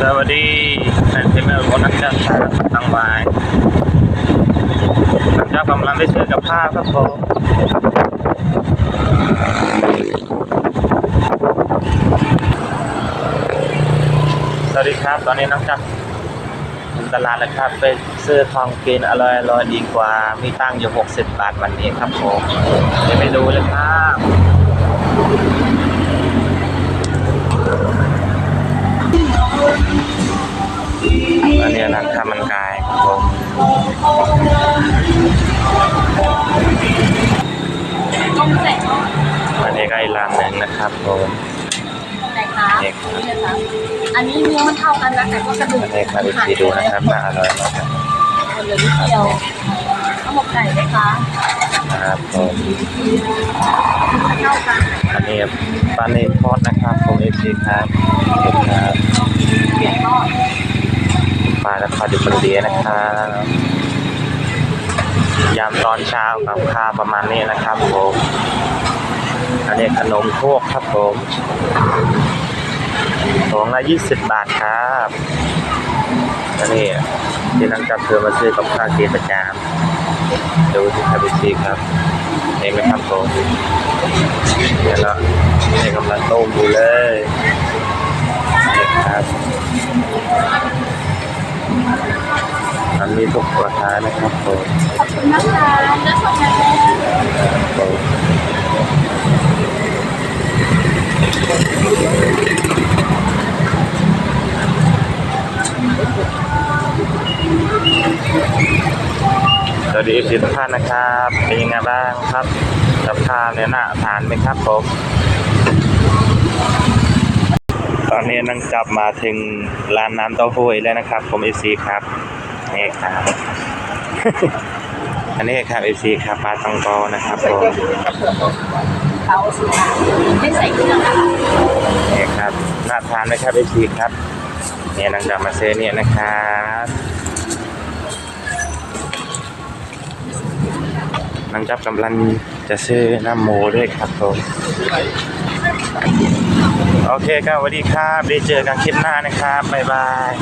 สวัสดีแฟนเพจแม่วันนั้นจะสารตั้งไว้หลังจากกำลังได้เจอกับภาครับผมสวัสดีครับ ตอนนี้น้องจักรถึงตลาดแล้วครับไปซื้อของกินอร่อยอร่อยดีกว่า มีตั้งอยู่ 60 บาทวันนี้ครับผมเดี๋ยวไปดูเลยครับ อันนี้ร้านข้าวมันไก่ครับผมต้มเสร็จอันนี้ก็อีกร้านหนึ่งนะครับผมไหนคะนี่เลยคะอันนี้เนื้อมันเท่ากันนะแต่ก็กระดูกอันนี้ครับอีกทีดูนะครับน่าอร่อยมากคนเหลือนิดเดียวข้าวหมกไก่ไหมคะนะครับผมเท่ากันอันนี้ปลาเนทอดนะครับผมเอฟซีครับขอบคุณครับเปลี่ยนทอดปลาและดิบมันเดียนะครับยามตอนเช้ากับข้าวประมาณนี้นะครับผมอันนี้ขนมพวกครับผมถุงละยี่สิบบาทครับอันนี้ที่นั่งจับเธอมาซื้อกับข้าวเกียประจามดูที่คาบิซีครับเห็นไหมครับผมเดี๋ยวเราเนี่ยกำลังต้มอยู่เลย มีทุกราคานะครับผมขอบคุณนะคะเนื้อสดแน่ผมสวัสดีเอฟซีทุกท่านนะครับ เป็นยังไงบ้างครับกับข้าวเนี่ยน่าทานไหมครับผมตอนนี้นั่งจับมาถึงร้านน้ำเต้าหู้แล้วนะครับ ผมเอซีครับ นี่ครับ อันนี้ครับเอฟซีครับปลาตังกอนะครับผมเขาสิค่ะไม่ใส่เครื่องนะคะนี่ครับน่าทานไหมครับเอฟซีครับ เนี่ยนั่งจับมาซื้อเนี่ยนะครับนั่งจับกำลังจะซื้อน้ำหมูด้วยครับผมโอเคครับสวัสดีครับได้เจอกันคลิปหน้านะครับ บ๊ายบาย